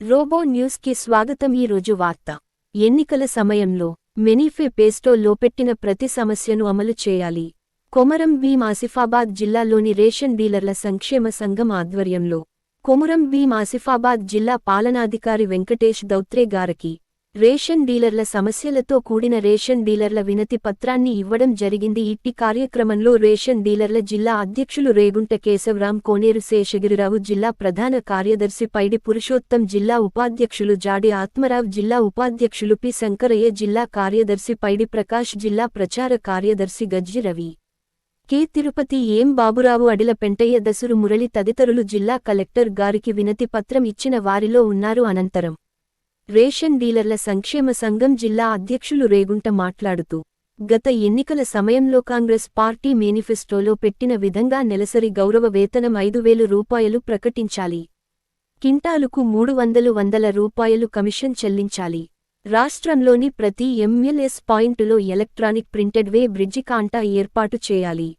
Robo న్యూస్కి స్వాగతం ఈ రోజు వార్త. ఎన్నికల సమయంలో మెనీఫే పేస్టో లోపెట్టిన ప్రతి సమస్యను అమలు చేయాలి. కొమరం భీం ఆసిఫాబాద్ జిల్లాలోని రేషన్ డీలర్ల సంక్షేమ సంఘం ఆధ్వర్యంలో కొమురం భీం ఆసిఫాబాద్ జిల్లా పాలనాధికారి వెంకటేష్ దౌత్రే గారికి రేషన్ డీలర్ల సమస్యలతో కూడిన రేషన్ డీలర్ల వినతి పత్రాన్ని ఇవ్వడం జరిగింది. ఇట్టి కార్యక్రమంలో రేషన్ డీలర్ల జిల్లా అధ్యక్షులు రేగుంట కేశవరాం కోనేరు శేషగిరిరావు జిల్లా ప్రధాన కార్యదర్శి పైడి పురుషోత్తం జిల్లా ఉపాధ్యక్షులు జాడి ఆత్మరావు జిల్లా ఉపాధ్యక్షులు పి శంకరయ్య జిల్లా కార్యదర్శి పైడి ప్రకాష్ జిల్లా ప్రచార కార్యదర్శి గజ్జి రవి. కె తిరుపతి ఏం బాబురావు అడిల పెంటయ్య దసురు మురళి తదితరులు జిల్లా కలెక్టర్ గారికి వినతి పత్రం ఇచ్చిన వారిలో ఉన్నారు అనంతరం. రేషన్ డీలర్ల సంక్షేమ సంఘం జిల్లా అధ్యక్షులు రేగుంట మాట్లాడుతూ గత ఎన్నికల సమయంలో కాంగ్రెస్ పార్టీ మేనిఫెస్టోలో పెట్టిన విధంగా నెలసరి గౌరవ వేతనం ఐదు వేలు రూపాయలు ప్రకటించాలి. కింటాలుకు మూడు వందలు వందల రూపాయలు కమిషన్ చెల్లించాలి. రాష్ట్రంలోని ప్రతి ఎంఎల్ఎస్ పాయింటులో ఎలక్ట్రానిక్ ప్రింటెడ్ వే బ్రిడ్జి కాంటా ఏర్పాటు చేయాలి.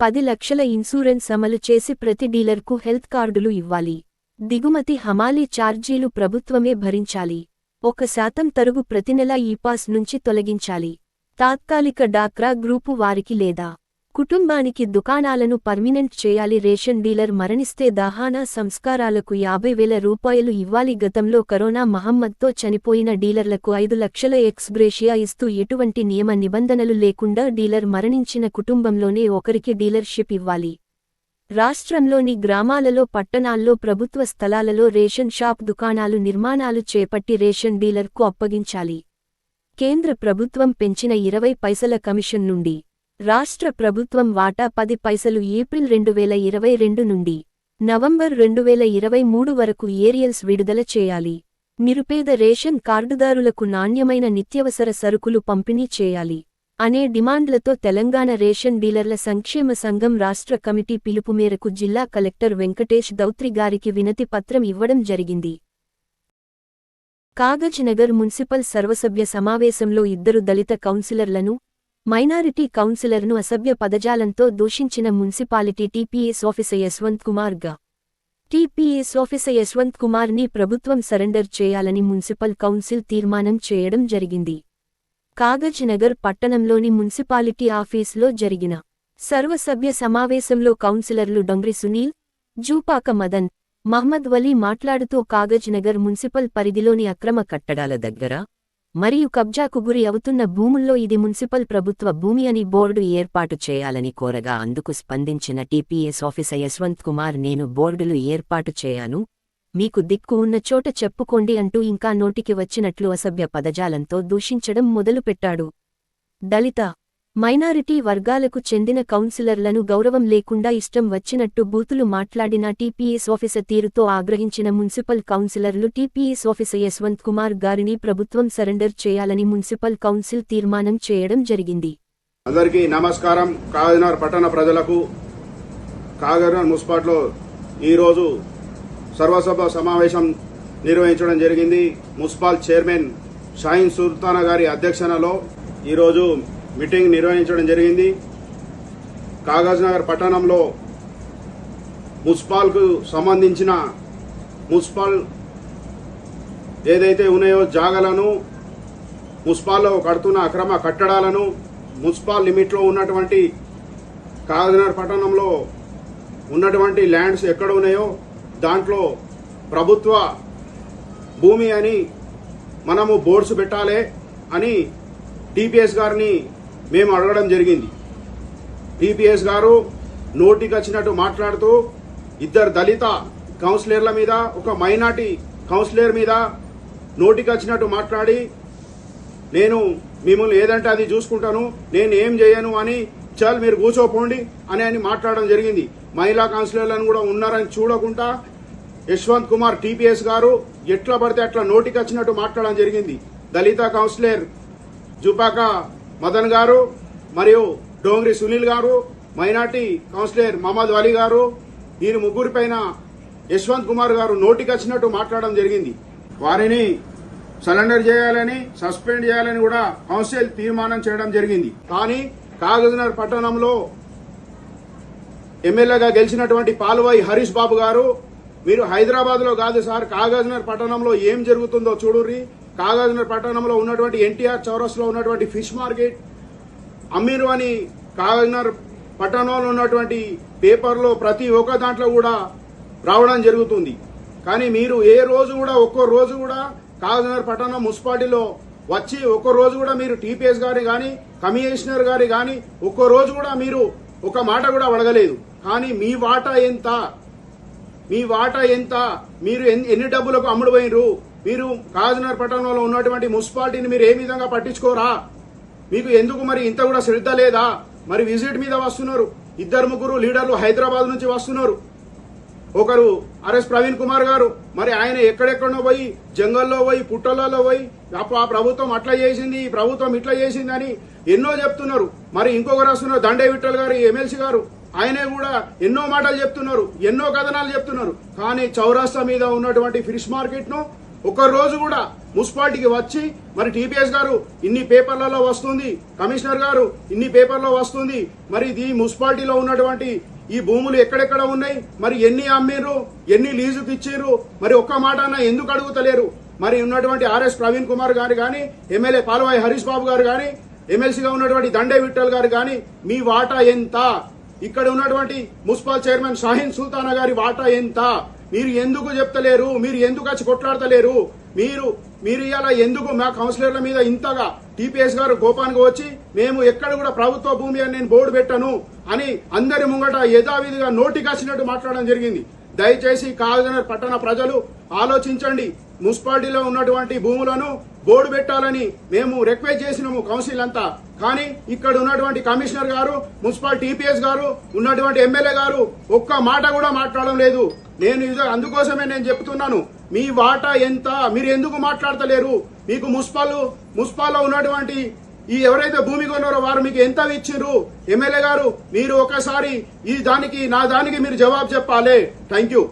పది లక్షల ఇన్సూరెన్స్ అమలు చేసి ప్రతి డీలర్కు హెల్త్ కార్డులు ఇవ్వాలి. దిగుమతి హమాలీ ఛార్జీలు ప్రభుత్వమే భరించాలి. ఒక శాతం తరుగు ప్రతినెల ఈపాస్ నుంచి తొలగించాలి. తాత్కాలిక డాక్రా గ్రూపు వారికి లేదా కుటుంబానికి దుకాణాలను పర్మినెంట్ చేయాలి. రేషన్ డీలర్ మరణిస్తే దహానా సంస్కారాలకు యాభై వేల రూపాయలు ఇవ్వాలి. గతంలో కరోనా మహమ్మద్తో చనిపోయిన డీలర్లకు ఐదు లక్షల ఎక్స్గ్రేషియా ఇస్తూ ఎటువంటి నియమ నిబంధనలు లేకుండా డీలర్ మరణించిన కుటుంబంలోనే ఒకరికి డీలర్షిప్ ఇవ్వాలి. రాష్ట్రంలోని గ్రామాలలో పట్టణాల్లో ప్రభుత్వ స్థలాలలో రేషన్ షాప్ దుకాణాలు నిర్మాణాలు చేపట్టి రేషన్ డీలర్కు అప్పగించాలి. కేంద్ర ప్రభుత్వం పెంచిన ఇరవై పైసల కమిషన్ నుండి రాష్ట్ర ప్రభుత్వం వాటా పది పైసలు ఏప్రిల్ రెండు వేల ఇరవై రెండు నుండి నవంబర్ రెండు వేల ఇరవై మూడు వరకు ఏరియల్స్ విడుదల చేయాలి. నిరుపేద రేషన్ కార్డుదారులకు నాణ్యమైన నిత్యవసర సరుకులు పంపిణీ చేయాలి. అనే డిమాండ్లతో తెలంగాణ రేషన్ డీలర్ల సంక్షేమ సంఘం రాష్ట్ర కమిటీ పిలుపు మేరకు జిల్లా కలెక్టర్ వెంకటేష్ దౌత్రి గారికి వినతి పత్రం ఇవ్వడం జరిగింది. కాగజ్ నగర్ మున్సిపల్ సర్వసభ్య సమావేశంలో ఇద్దరు దళిత కౌన్సిలర్లను మైనారిటీ కౌన్సిలర్ను అసభ్య పదజాలంతో దూషించిన మున్సిపాలిటీ టీపీఎస్ ఆఫీసర్ యశ్వంత్ కుమార్గా. టీపీఎస్ ఆఫీసర్ యశ్వంత్ కుమార్ని ప్రభుత్వం సరెండర్ చేయాలని మున్సిపల్ కౌన్సిల్ తీర్మానం చేయడం జరిగింది. కాగజ్ నగర్ పట్టణంలోని మున్సిపాలిటీ ఆఫీసులో జరిగిన సర్వసభ్య సమావేశంలో కౌన్సిలర్లు డొంగ్రి సునీల్ జూపాక మదన్ మహ్మద్ వలీ మాట్లాడుతూ కాగజ్ నగర్ మున్సిపల్ పరిధిలోని అక్రమ కట్టడాల దగ్గర మరియు కబ్జాకు గురి అవుతున్న భూముల్లో ఇది మున్సిపల్ ప్రభుత్వ భూమి అని బోర్డు ఏర్పాటు చేయాలని కోరగా అందుకు స్పందించిన టీపీఎస్ ఆఫీసర్ యశ్వంత్ కుమార్ నేను బోర్డులు ఏర్పాటు చేయాను మీకు దిక్కు ఉన్న చోట చెప్పుకోండి అంటూ ఇంకా నోటికి వచ్చినట్లు అసభ్య పదజాలంతో దూషించడం మొదలుపెట్టాడు. దళిత మైనారిటీ వర్గాలకు చెందిన కౌన్సిలర్లను గౌరవం లేకుండా ఇష్టం వచ్చినట్టు బూతులు మాట్లాడిన టీపీఎస్ ఆఫీసర్ తీరుతో ఆగ్రహించిన మున్సిపల్ కౌన్సిలర్లు టీపీఎస్ ఆఫీసర్ యశ్వంత్ కుమార్ గారిని ప్రభుత్వం సరెండర్ చేయాలని మున్సిపల్ కౌన్సిల్ తీర్మానం చేయడం జరిగింది. అందరికీ నమస్కారం. కాగజనగర్ పట్టణ ప్రజలకు కాగజనగర్ మున్సిపాలిటీలో ఈరోజు సర్వసభ సమావేశం నిర్వహించడం జరిగింది. మున్సిపల్ చైర్మన్ షాయిన్ సుల్తానా గారి అధ్యక్షతలో ఈరోజు మీటింగ్ నిర్వహించడం జరిగింది. కాగజ్నగర్ పట్టణంలో మున్సిపాల్కు సంబంధించిన మున్సిపల్ ఏదైతే ఉన్నాయో జాగలను మున్సిపాల్లో కడుతున్న అక్రమ కట్టడాలను మున్సిపాల్ లిమిట్లో ఉన్నటువంటి కాగజ్నగర్ పట్టణంలో ఉన్నటువంటి ల్యాండ్స్ ఎక్కడ ఉన్నాయో దాంట్లో ప్రభుత్వ భూమి అని మనము బోర్డ్స్ పెట్టాలి అని టీపీఎస్ గారిని మేము అడగడం జరిగింది. టీపీఎస్ గారు నోటికి వచ్చినట్టు మాట్లాడుతూ ఇద్దరు దళిత కౌన్సిలర్ల మీద ఒక మైనార్టీ కౌన్సిలర్ మీద నోటికి వచ్చినట్టు మాట్లాడి నేను మిమ్మల్ని ఏదంటే అది చూసుకుంటాను నేను ఏం చేయను అని చాలు మీరు కూర్చోపోండి అని అని మాట్లాడడం జరిగింది. మహిళా కౌన్సిలర్లను కూడా ఉన్నారని చూడకుండా యశ్వంత్ కుమార్ టీపీఎస్ గారు ఎట్లా పడితే అట్లా నోటికి వచ్చినట్టు మాట్లాడడం జరిగింది. దళిత కౌన్సిలర్ జుపాక మదన్ గారు మరియు డోంగ్రి సునీల్ గారు మైనార్టీ కౌన్సిలర్ మహమ్మద్ అలీ గారు దీని ముగ్గురిపైన యశ్వంత్ కుమార్ గారు నోటికి వచ్చినట్టు మాట్లాడడం జరిగింది. వారిని సరెండర్ చేయాలని సస్పెండ్ చేయాలని కూడా కౌన్సిల్ తీర్మానం చేయడం జరిగింది. కానీ కాగజ్నగర్ పట్టణంలో ఎమ్మెల్యేగా గెలిచినటువంటి పాల్వాయి హరీష్ బాబు గారు మీరు హైదరాబాద్లో కాదు సార్ కాగజ్నగర్ పట్టణంలో ఏం జరుగుతుందో చూడుర్రి. కాగజ్నగర్ పట్టణంలో ఉన్నటువంటి ఎన్టీఆర్ చౌరస్లో ఉన్నటువంటి ఫిష్ మార్కెట్ అమీర్ అని కాగజ్నగర్ పట్టణంలో ఉన్నటువంటి పేపర్లో ప్రతి ఒక్క దాంట్లో కూడా రావడం జరుగుతుంది. కానీ మీరు ఏ రోజు కూడా ఒక్కో రోజు కూడా కాగజ్నగర్ పట్టణం మున్సిపాలిటీలో వచ్చి ఒక్కో రోజు కూడా మీరు టీపీఎస్ గారి కానీ కమిషనర్ గారి కానీ ఒక్కో రోజు కూడా మీరు ఒక మాట కూడా అడగలేదు. కానీ మీ వాటా ఎంత? మీ వాటా ఎంత? మీరు ఎన్ని ఎన్ని డబ్బులకు అమ్ముడుపోయినరు? మీరు కాజనగర్ పట్టణంలో ఉన్నటువంటి మున్సిపాలిటీని మీరు ఏ విధంగా పట్టించుకోరా? మీకు ఎందుకు మరి ఇంత కూడా శ్రద్ధ లేదా? మరి విజిట్ మీద వస్తున్నారు. ఇద్దరు ముగ్గురు లీడర్లు హైదరాబాద్ నుంచి వస్తున్నారు. ఒకరు ఆర్ఎస్ ప్రవీణ్ కుమార్ గారు. మరి ఆయన ఎక్కడెక్కడో పోయి జంగల్లో పోయి పుట్టలలో పోయి ఆ ప్రభుత్వం అట్లా చేసింది ఈ ప్రభుత్వం ఇట్లా చేసింది అని ఎన్నో చెప్తున్నారు. మరి ఇంకొకరు వస్తున్నారు దండే విఠల్ గారు ఎమ్మెల్సీ గారు. ఆయనే కూడా ఎన్నో మాటలు చెప్తున్నారు ఎన్నో కథనాలు చెప్తున్నారు. కానీ చౌరాస్తా మీద ఉన్నటువంటి ఫిష్ మార్కెట్ను ఒక రోజు కూడా మున్సిపాలిటీకి వచ్చి మరి టీపీఎస్ గారు ఇన్ని పేపర్లలో వస్తుంది కమిషనర్ గారు ఇన్ని పేపర్లో వస్తుంది మరి ఇది మున్సిపాలిటీలో ఉన్నటువంటి ఈ భూములు ఎక్కడెక్కడ ఉన్నాయి మరి ఎన్ని అమ్మిర్రు ఎన్ని లీజుకి ఇచ్చిర్రు మరి ఒక్క మాట అన్న ఎందుకు అడుగుతలేరు? మరి ఉన్నటువంటి ఆర్ఎస్ ప్రవీణ్ కుమార్ గారు కానీ ఎమ్మెల్యే పాలవాయి హరీష్ బాబు గారు కానీ ఎమ్మెల్సీగా ఉన్నటువంటి దండే విఠల్ గారు కానీ మీ వాటా ఎంత? ఇక్కడ ఉన్నటువంటి మున్సిపల్ చైర్మన్ షాహీన్ సుల్తానా గారి వాటా ఎంత? మీరు ఎందుకు చెప్తలేరు? మీరు ఎందుకు వచ్చి కొట్లాడతలేరు? మీరు మీరు ఇలా ఎందుకు మా కౌన్సిలర్ల మీద ఇంతగా టీపీఎస్ గారు కోపానికి వచ్చి మేము ఎక్కడ కూడా ప్రభుత్వ భూమి అని నేను బోర్డు పెట్టను అని అందరి ముంగట యథావిధిగా నోటికి మాట్లాడడం జరిగింది. దయచేసి కాగజనగర్ పట్టణ ప్రజలు ఆలోచించండి. మున్సిపాలిటీలో ఉన్నటువంటి భూములను బోర్డు పెట్టాలని మేము రిక్వెస్ట్ చేసినాము కౌన్సిల్ అంతా కానీ ఇక్కడ ఉన్నటువంటి కమిషనర్ గారు మున్సిపల్ టీపీఎస్ గారు ఉన్నటువంటి ఎమ్మెల్యే గారు ఒక్క మాట కూడా మాట్లాడడం లేదు. నేను ఇది అందుకోసమే నేను చెప్తున్నాను. మీ వాటా ఎంత మీరు ఎందుకు మాట్లాడతలేరు? మీకు మున్సిపల్ మున్సిపాల్లో ఉన్నటువంటి ఈ ఎవరైతే భూమి కొన్నారో వారు మీకు ఎంత ఇచ్చిర్రు ఎమ్మెల్యే గారు మీరు ఒకసారి ఈ దానికి నా దానికి మీరు జవాబు చెప్పాలి. Thank you